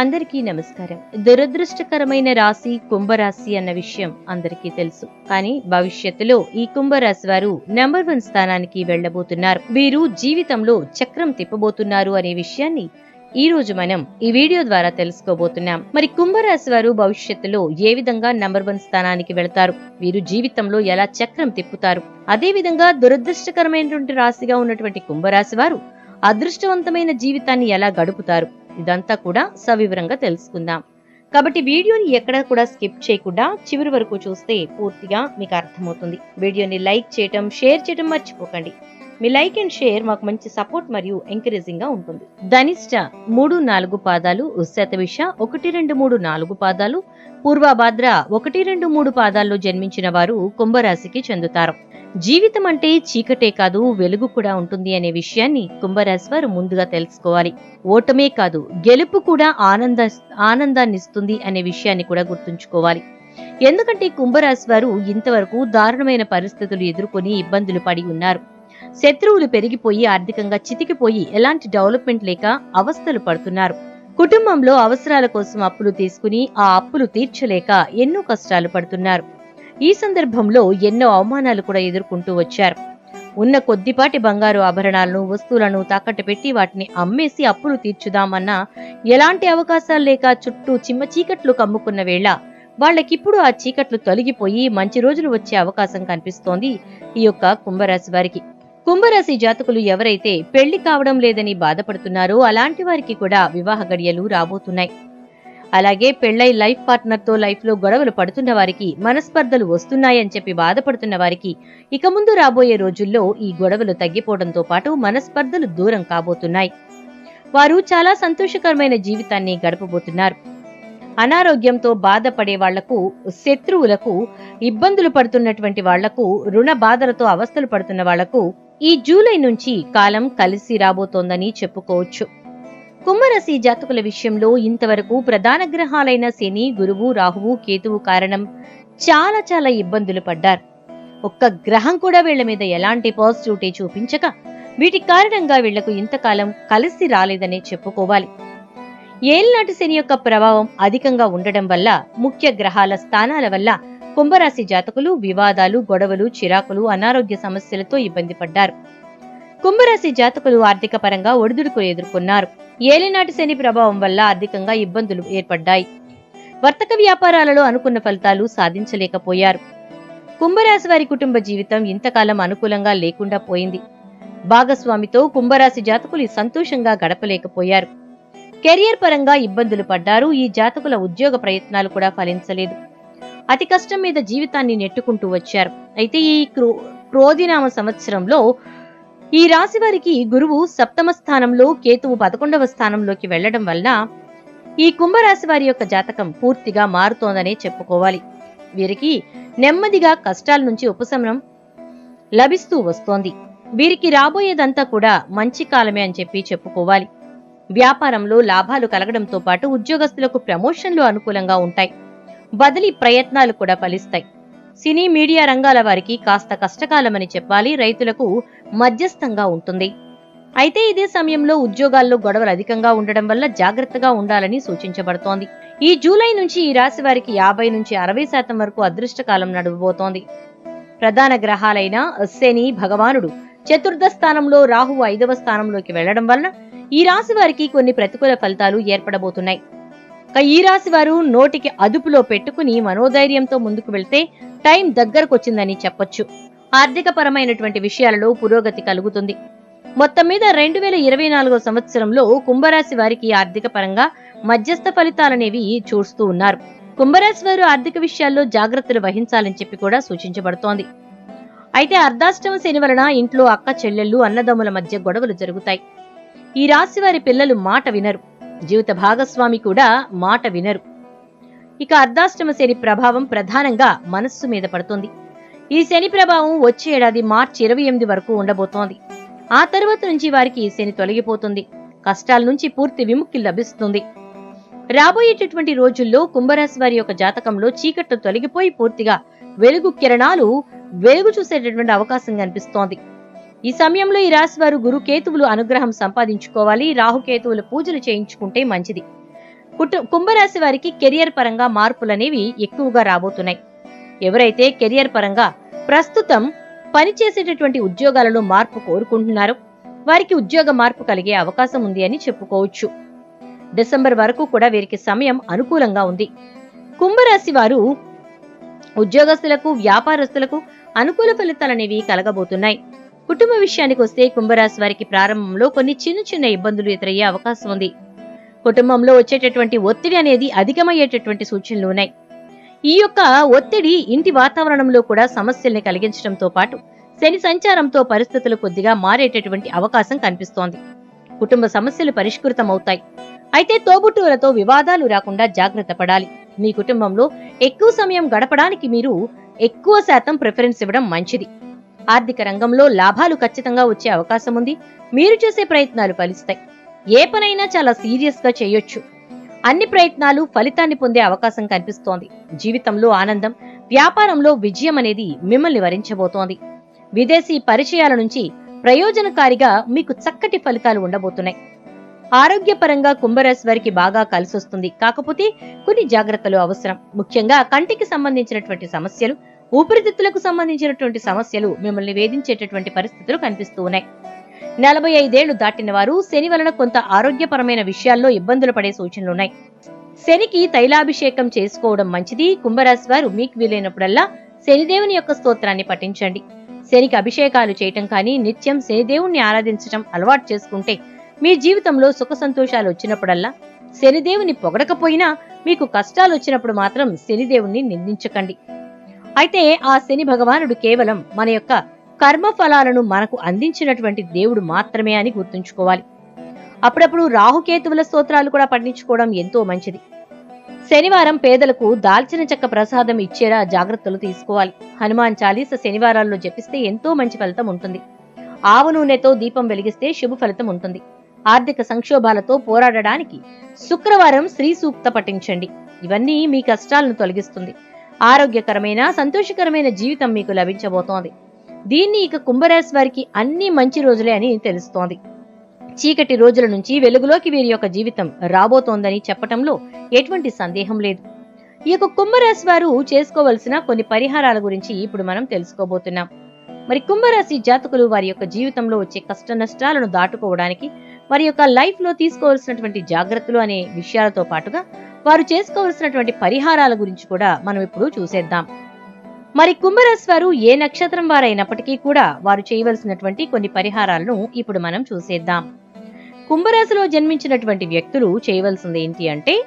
అందరికీ నమస్కారం. దురదృష్టకరమైన రాశి కుంభరాశి అన్న విషయం అందరికీ తెలుసు. కానీ భవిష్యత్తులో ఈ కుంభరాశి వారు నెంబర్ వన్ స్థానానికి వెళ్ళబోతున్నారు వీరు జీవితంలో చక్రం తిప్పబోతున్నారు అనే విషయాన్ని ఈ రోజు మనం ఈ వీడియో ద్వారా తెలుసుకోబోతున్నాం. మరి కుంభరాశి వారు భవిష్యత్తులో ఏ విధంగా నంబర్ వన్ స్థానానికి వెళతారు? వీరు జీవితంలో ఎలా చక్రం తిప్పుతారు? అదే విధంగా దురదృష్టకరమైనటువంటి రాశిగా ఉన్నటువంటి కుంభరాశి వారు అదృష్టవంతమైన జీవితాన్ని ఎలా గడుపుతారు? ఇదంతా కూడా సవివరంగా తెలుసుకుందాం. కాబట్టి వీడియోని ఎక్కడ కూడా స్కిప్ చేయకుండా చివరి వరకు చూస్తే పూర్తిగా మీకు అర్థమవుతుంది. వీడియోని లైక్ చేయటం షేర్ చేయటం మర్చిపోకండి. మీ లైక్ అండ్ షేర్ మాకు మంచి సపోర్ట్ మరియు ఎంకరేజింగ్గా ఉంటుంది. ధనిష్ట మూడు నాలుగు పాదాలు శతవిష ఒకటి రెండు మూడు నాలుగు పాదాలు పూర్వభాద్ర ఒకటి రెండు మూడు పాదాల్లో జన్మించిన వారు కుంభరాశికి చెందుతారు. జీవితం అంటే చీకటే కాదు వెలుగు కూడా ఉంటుంది అనే విషయాన్ని కుంభరాశి వారు ముందుగా తెలుసుకోవాలి. ఓటమే కాదు గెలుపు కూడా ఆనంద ఆనందాన్నిస్తుంది అనే విషయాన్ని కూడా గుర్తుంచుకోవాలి. ఎందుకంటే కుంభరాశి వారు ఇంతవరకు దారుణమైన పరిస్థితులు ఎదుర్కొని ఇబ్బందులు పడి ఉన్నారు. శత్రువులు పెరిగిపోయి ఆర్థికంగా చితికిపోయి ఎలాంటి డెవలప్మెంట్ లేక అవస్థలు పడుతున్నారు. కుటుంబంలో అవసరాల కోసం అప్పులు తీసుకుని ఆ అప్పులు తీర్చలేక ఎన్నో కష్టాలు పడుతున్నారు. ఈ సందర్భంలో ఎన్నో అవమానాలు కూడా ఎదుర్కొంటూ వచ్చారు. ఉన్న కొద్దిపాటి బంగారు ఆభరణాలను వస్తువులను తాకట్టు పెట్టి వాటిని అమ్మేసి అప్పులు తీర్చుదామన్నా ఎలాంటి అవకాశాలు లేక చుట్టూ చిమ్మ చీకట్లు కమ్ముకున్న వేళ వాళ్ళకిప్పుడు ఆ చీకట్లు తొలగిపోయి మంచి రోజులు వచ్చే అవకాశం కనిపిస్తోంది ఈ యొక్క కుంభరాశి వారికి. కుంభరాశి జాతకులు ఎవరైతే పెళ్ళి కావడం లేదని బాధపడుతున్నారో అలాంటి వారికి కూడా వివాహ గడియలు రాబోతున్నాయి. అలాగే పెళ్ళై లైఫ్ పార్ట్నర్తో లైఫ్లో గొడవలు పడుతున్న వారికి మనస్పర్ధలు వస్తున్నాయని చెప్పి బాధపడుతున్న వారికి ఇక ముందు రాబోయే రోజుల్లో ఈ గొడవలు తగ్గిపోవడంతో పాటు మనస్పర్ధలు దూరం కాబోతున్నాయి. వారు చాలా సంతోషకరమైన జీవితాన్ని గడపబోతున్నారు. అనారోగ్యంతో బాధపడే వాళ్ళకు శత్రువులకు ఇబ్బందులు పడుతున్నటువంటి వాళ్ళకు రుణ బాధలతో అవస్థలు పడుతున్న వాళ్ళకు ఈ జూలై నుంచి కాలం కలిసి రాబోతోందని చెప్పుకోవచ్చు. కుంభరాశి జాతకుల విషయంలో ఇంతవరకు ప్రధాన గ్రహాలైన శని గురువు రాహువు కేతువు కారణం చాలా చాలా ఇబ్బందులు పడ్డారు. ఒక్క గ్రహం కూడా వీళ్ళ మీద ఎలాంటి పాజిటివిటీ చూపించక వీటి కారణంగా వీళ్ళకు ఇంతకాలం కలిసి రాలేదనే చెప్పుకోవాలి. ఏళ్నాటి శని యొక్క ప్రభావం అధికంగా ఉండడం వల్ల ముఖ్య గ్రహాల స్థానాల వల్ల కుంభరాశి జాతకులు వివాదాలు గొడవలు చిరాకులు అనారోగ్య సమస్యలతో ఇబ్బంది పడ్డారు. కుంభరాశి జాతకులు ఆర్థిక పరంగా ఒడిదుడుకులు ఎదుర్కొన్నారు. ఏలినాటి శని ప్రభావం వల్ల ఆర్థికంగా ఇబ్బందులు ఏర్పడ్డాయి. వర్తక వ్యాపారాలలో అనుకున్న ఫలితాలు సాధించలేకపోయారు. కుంభరాశి వారి కుటుంబ జీవితం ఇంతకాలం అనుకూలంగా లేకుండా పోయింది. భాగస్వామితో కుంభరాశి జాతకులు సంతోషంగా గడపలేకపోయారు. కెరియర్ పరంగా ఇబ్బందులు పడ్డారు. ఈ జాతకుల ఉద్యోగ ప్రయత్నాలు కూడా ఫలించలేదు. అతి కష్టం మీద జీవితాన్ని నెట్టుకుంటూ వచ్చారు. అయితే ఈ క్రో క్రోధినామ సంవత్సరంలో ఈ రాశి వారికి గురువు సప్తమ స్థానంలో కేతువు పదకొండవ స్థానంలోకి వెళ్ళడం వలన ఈ కుంభరాశి వారి యొక్క జాతకం పూర్తిగా మారుతోందనే చెప్పుకోవాలి. వీరికి నెమ్మదిగా కష్టాల నుంచి ఉపశమనం లభిస్తూ వస్తోంది. వీరికి రాబోయేదంతా కూడా మంచి కాలమే అని చెప్పి చెప్పుకోవాలి. వ్యాపారంలో లాభాలు కలగడంతో పాటు ఉద్యోగస్తులకు ప్రమోషన్లు అనుకూలంగా ఉంటాయి. బదిలీ ప్రయత్నాలు కూడా ఫలిస్తాయి. సినీ మీడియా రంగాల వారికి కాస్త కష్టకాలమని చెప్పాలి రైతులకు మధ్యస్థంగా ఉంటుంది. అయితే ఇదే సమయంలో ఉద్యోగాల్లో గొడవలు అధికంగా ఉండడం వల్ల జాగ్రత్తగా ఉండాలని సూచించబడుతోంది. ఈ జూలై నుంచి ఈ రాశి వారికి యాభై నుంచి అరవై శాతం వరకు అదృష్టకాలం నడవబోతోంది. ప్రధాన గ్రహాలైన శని భగవానుడు చతుర్థ స్థానంలో రాహువు ఐదవ స్థానంలోకి వెళ్ళడం వలన ఈ రాశి వారికి కొన్ని ప్రతికూల ఫలితాలు ఏర్పడబోతున్నాయి. ఈ రాశి వారు నోటికి అదుపులో పెట్టుకుని మనోధైర్యంతో ముందుకు వెళ్తే టైం దగ్గరకొచ్చిందని చెప్పొచ్చు. ఆర్థిక పరమైనటువంటి విషయాలలో పురోగతి కలుగుతుంది. మొత్తం మీద రెండు వేల ఇరవై నాలుగో సంవత్సరంలో కుంభరాశి వారికి ఆర్థిక పరంగా మధ్యస్థ ఫలితాలనేవి చూస్తూ ఉన్నారు. కుంభరాశి వారు ఆర్థిక విషయాల్లో జాగ్రత్తలు వహించాలని చెప్పి కూడా సూచించబడుతోంది. అయితే అర్ధాష్టమ శని వలన ఇంట్లో అక్క చెల్లెళ్ళు అన్నదమ్ముల మధ్య గొడవలు జరుగుతాయి. ఈ రాశి వారి పిల్లలు మాట వినరు. జీవిత భాగస్వామి కూడా మాట వినరు. ఇక అర్ధాష్టమ శని ప్రభావం ప్రధానంగా మనస్సు మీద పడుతుంది. ఈ శని ప్రభావం వచ్చే ఏడాది మార్చి ఇరవై ఎనిమిది వరకు ఉండబోతోంది. ఆ తర్వాత నుంచి వారికి ఈ శని తొలగిపోతుంది. కష్టాల నుంచి పూర్తి విముక్తి లభిస్తుంది. రాబోయేటటువంటి రోజుల్లో కుంభరాశి వారి యొక్క జాతకంలో చీకట్లు తొలగిపోయి పూర్తిగా వెలుగు కిరణాలు వెలుగు చూసేటటువంటి అవకాశం కనిపిస్తోంది. ఈ సమయంలో ఈ రాశి వారు గురు కేతువులు అనుగ్రహం సంపాదించుకోవాలి. రాహుకేతువులు పూజలు చేయించుకుంటే మంచిది. కుటు కుంభరాశి వారికి కెరియర్ పరంగా మార్పులనేవి ఎక్కువగా రాబోతున్నాయి. ఎవరైతే కెరియర్ పరంగా ప్రస్తుతం పనిచేసేటటువంటి ఉద్యోగాలలో మార్పు కోరుకుంటున్నారో వారికి ఉద్యోగ మార్పు కలిగే అవకాశం ఉంది అని చెప్పుకోవచ్చు. డిసెంబర్ వరకు కూడా వీరికి సమయం అనుకూలంగా ఉంది. కుంభరాశి వారు ఉద్యోగస్తులకు వ్యాపారస్తులకు అనుకూల ఫలితాలనేవి కలగబోతున్నాయి. కుటుంబ విషయానికి వస్తే కుంభరాశి వారికి ప్రారంభంలో కొన్ని చిన్న చిన్న ఇబ్బందులు ఎదురయ్యే అవకాశం ఉంది. కుటుంబంలో వచ్చేటటువంటి ఒత్తిడి అనేది అధికమయ్యేటటువంటి సూచనలు ఉన్నాయి. ఈ యొక్క ఒత్తిడి ఇంటి వాతావరణంలో కూడా సమస్యల్ని కలిగించడంతో పాటు శని సంచారంతో పరిస్థితులు కొద్దిగా మారేటటువంటి అవకాశం కనిపిస్తోంది. కుటుంబ సమస్యలు పరిష్కృతమవుతాయి. అయితే తోబుట్టువులతో వివాదాలు రాకుండా జాగ్రత్త పడాలి. మీ కుటుంబంలో ఎక్కువ సమయం గడపడానికి మీరు ఎక్కువ శాతం ప్రిఫరెన్స్ ఇవ్వడం మంచిది. ఆర్థిక రంగంలో లాభాలు ఖచ్చితంగా వచ్చే అవకాశం ఉంది. మీరు చేసే ప్రయత్నాలు ఫలిస్తాయి. ఏ పనైనా చాలా సీరియస్గా చేయొచ్చు. అన్ని ప్రయత్నాలు ఫలితాన్ని పొందే అవకాశం కనిపిస్తోంది. జీవితంలో ఆనందం వ్యాపారంలో విజయం అనేది మిమ్మల్ని వరించబోతోంది. విదేశీ పరిచయాల నుంచి ప్రయోజనకారిగా మీకు చక్కటి ఫలితాలు ఉండబోతున్నాయి. ఆరోగ్యపరంగా కుంభరాశి వారికి బాగా కలిసొస్తుంది. కాకపోతే కొన్ని జాగ్రత్తలు అవసరం. ముఖ్యంగా కంటికి సంబంధించినటువంటి సమస్యలు ఊపిరితిత్తులకు సంబంధించినటువంటి సమస్యలు మిమ్మల్ని వేధించేటటువంటి పరిస్థితులు కనిపిస్తూ ఉన్నాయి. నలభై ఐదేళ్ళు దాటిన వారు శని వలన కొంత ఆరోగ్యపరమైన విషయాల్లో ఇబ్బందులు పడే సూచనలున్నాయి శనికి తైలాభిషేకం చేసుకోవడం మంచిది. కుంభరాశి వారు మీకు వీలైనప్పుడల్లా శనిదేవుని యొక్క స్తోత్రాన్ని పఠించండి. శనికి అభిషేకాలు చేయటం కానీ నిత్యం శనిదేవుణ్ణి ఆరాధించటం అలవాటు చేసుకుంటే మీ జీవితంలో సుఖ సంతోషాలు వచ్చినప్పుడల్లా శనిదేవుని పొగడకపోయినా మీకు కష్టాలు వచ్చినప్పుడు మాత్రం శనిదేవుణ్ణి నిందించకండి. అయితే ఆ శని భగవానుడు కేవలం మన యొక్క కర్మ ఫలాలను మనకు అందించినటువంటి దేవుడు మాత్రమే అని గుర్తుంచుకోవాలి. అప్పుడప్పుడు రాహుకేతువుల స్తోత్రాలు కూడా పఠించుకోవడం ఎంతో మంచిది. శనివారం పేదలకు దాల్చిన చెక్క ప్రసాదం ఇచ్చేలా జాగ్రత్తలు తీసుకోవాలి. హనుమాన్ చాలీస శనివారాల్లో జపిస్తే ఎంతో మంచి ఫలితం ఉంటుంది. ఆవు నూనెతో దీపం వెలిగిస్తే శుభ ఫలితం ఉంటుంది. ఆర్థిక సంక్షోభాలతో పోరాడడానికి శుక్రవారం శ్రీ సూక్త పఠించండి. ఇవన్నీ మీ కష్టాలను తొలగిస్తుంది. ఆరోగ్యకరమైన సంతోషకరమైన జీవితం మీకు లభించబోతోంది. దీన్ని ఇక కుంభరాశి వారికి అన్ని మంచి రోజులే అని తెలుస్తోంది. చీకటి రోజుల నుంచి వెలుగులోకి వీరి యొక్క జీవితం రాబోతోందని చెప్పటంలో ఎటువంటి సందేహం లేదు. ఈ యొక్క కుంభరాశి వారు చేసుకోవలసిన కొన్ని పరిహారాల గురించి ఇప్పుడు మనం తెలుసుకోబోతున్నాం. మరి కుంభరాశి జాతకులు వారి యొక్క జీవితంలో వచ్చే కష్ట నష్టాలను దాటుకోవడానికి వారి యొక్క లైఫ్లో తీసుకోవాల్సినటువంటి జాగ్రత్తలు అనే విషయాలతో పాటుగా వారు చేసుకోవలసినటువంటి పరిహారాల గురించి కూడా మనం ఇప్పుడు చూసేద్దాం. మరి కుంభరాశి వారు ఏ నక్షత్రం వారైనప్పటికీ కూడా వారు చేయవలసినటువంటి కొన్ని పరిహారాలను ఇప్పుడు మనం చూసేద్దాం. కుంభరాశిలో జన్మించినటువంటి వ్యక్తులు చేయవలసింది ఏంటి అంటే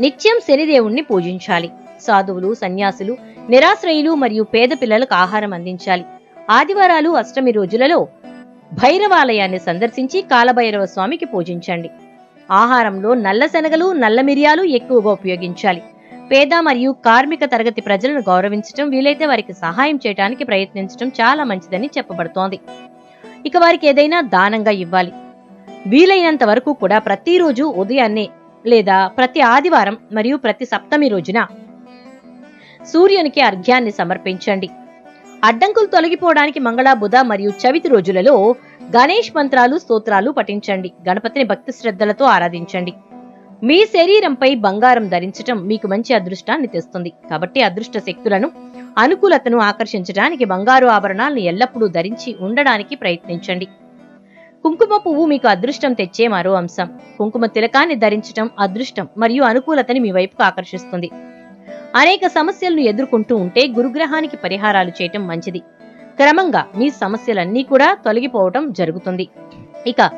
నిత్యం శనిదేవుణ్ణి పూజించాలి. సాధువులు సన్యాసులు నిరాశ్రయులు మరియు పేద పిల్లలకు ఆహారం అందించాలి. ఆదివారాలు అష్టమి రోజులలో భైరవాలయాన్ని సందర్శించి కాలభైరవ స్వామికి పూజించండి. ఆహారంలో నల్ల శనగలు నల్ల మిరియాలు ఎక్కువగా ఉపయోగించాలి. పేద మరియు కార్మిక తరగతి ప్రజలను గౌరవించటం వీలైతే వారికి సహాయం చేయడానికి ప్రయత్నించడం చాలా మంచిదని చెప్పబడుతోంది. ఇక వారికి ఏదైనా దానంగా ఇవ్వాలి. వీలైనంత వరకు కూడా ప్రతిరోజు ఉదయాన్నే లేదా ప్రతి ఆదివారం మరియు ప్రతి సప్తమి రోజున సూర్యునికి అర్ఘ్యాన్ని సమర్పించండి. అడ్డంకులు తొలగిపోవడానికి మంగళ బుధ మరియు చవితి రోజులలో గణేష్ మంత్రాలు స్తోత్రాలు పఠించండి. గణపతిని భక్తి శ్రద్ధలతో ఆరాధించండి. మీ శరీరంపై బంగారం ధరించటం మీకు మంచి అదృష్టాన్ని తెస్తుంది. కాబట్టి అదృష్ట శక్తులను అనుకూలతను ఆకర్షించడానికి బంగారు ఆభరణాలను ఎల్లప్పుడూ ధరించి ఉండడానికి ప్రయత్నించండి. కుంకుమ పువ్వు మీకు అదృష్టం తెచ్చే మరో అంశం. కుంకుమ తిలకాన్ని ధరించటం అదృష్టం మరియు అనుకూలతని మీ వైపుకు ఆకర్షిస్తుంది. అనేక సమస్యలను ఎదుర్కొంటూ ఉంటే గురుగ్రహానికి పరిహారాలు చేయటం మంచిది. క్రమంగా మీ సమస్యలన్నీ కూడా తొలగిపోవటం జరుగుతుంది. ఇక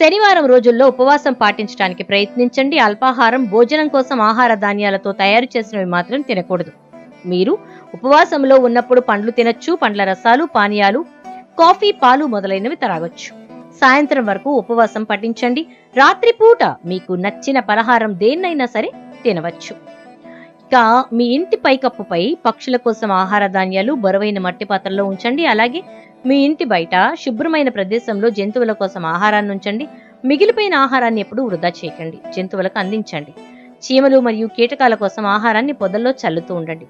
శనివారం రోజుల్లో ఉపవాసం పాటించడానికి ప్రయత్నించండి. అల్పాహారం భోజనం కోసం ఆహార ధాన్యాలతో తయారు చేసినవి మాత్రం తినకూడదు. మీరు ఉపవాసంలో ఉన్నప్పుడు పండ్లు తినచ్చు పండ్ల రసాలు పానీయాలు కాఫీ పాలు మొదలైనవి త్రాగొచ్చు. సాయంత్రం వరకు ఉపవాసం పఠించండి. రాత్రిపూట మీకు నచ్చిన పలహారం దేన్నైనా సరే తినవచ్చు. ఇక మీ ఇంటి పైకప్పుపై పక్షుల కోసం ఆహార ధాన్యాలు బరువైన మట్టి పాత్రలో ఉంచండి. అలాగే మీ ఇంటి బయట శుభ్రమైన ప్రదేశంలో జంతువుల కోసం ఆహారాన్ని ఉంచండి. మిగిలిపోయిన ఆహారాన్ని ఎప్పుడూ వృధా చేయకండి. జంతువులకు అందించండి. చీమలు మరియు కీటకాల కోసం ఆహారాన్ని పొదల్లో చల్లుతూ ఉండండి.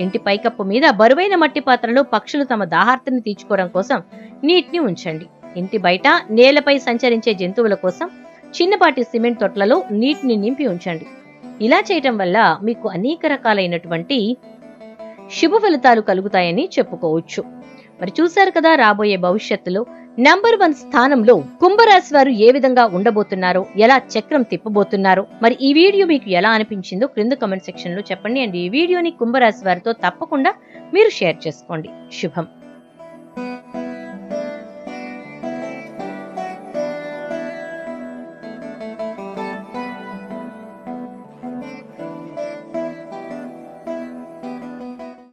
ఇంటి పైకప్పు మీద బరువైన మట్టి పాత్రలో పక్షులు తమ దాహార్తిని తీర్చుకోవడం కోసం నీటిని ఉంచండి. ఇంటి బయట నేలపై సంచరించే జంతువుల కోసం చిన్నపాటి సిమెంట్ తొట్లలో నీటిని నింపి ఉంచండి. ఇలా చేయటం వల్ల మీకు అనేక రకాలైనటువంటి శుభ ఫలితాలు కలుగుతాయని చెప్పుకోవచ్చు. మరి చూశారు కదా రాబోయే భవిష్యత్తులో నంబర్ వన్ స్థానంలో కుంభరాశి వారు ఏ విధంగా ఉండబోతున్నారో ఎలా చక్రం తిప్పబోతున్నారో మరి ఈ వీడియో మీకు ఎలా అనిపించిందో క్రింద కమెంట్ సెక్షన్లో చెప్పండి. అండ్ ఈ వీడియోని కుంభరాశి వారితో తప్పకుండా మీరు షేర్ చేసుకోండి. శుభం.